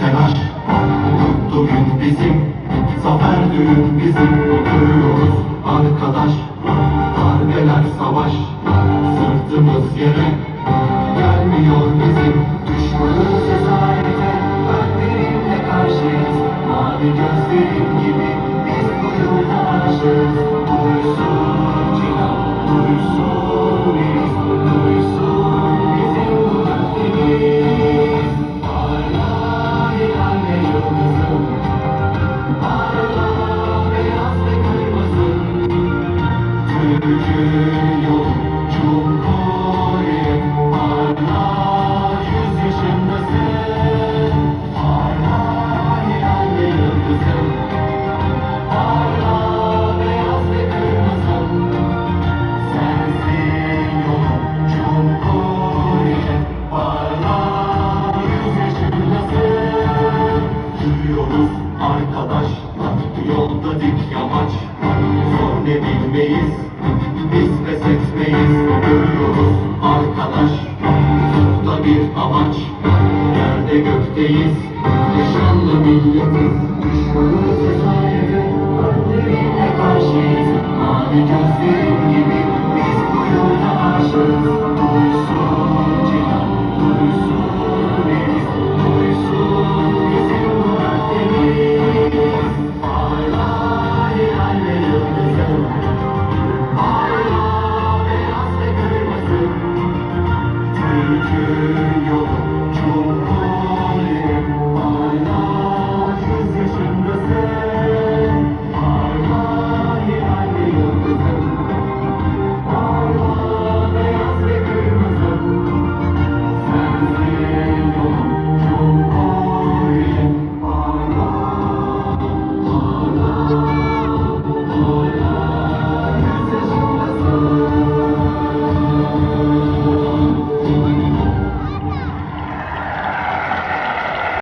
kenar Umut bugün bizim Zafer düğün bizim. yolda dik yamaç. Zor ne bilmeyiz Biz pes etmeyiz Görüyoruz arkadaş Burada bir amaç. Yerde gökteyiz Yaşanlı milletiz. Düşmanız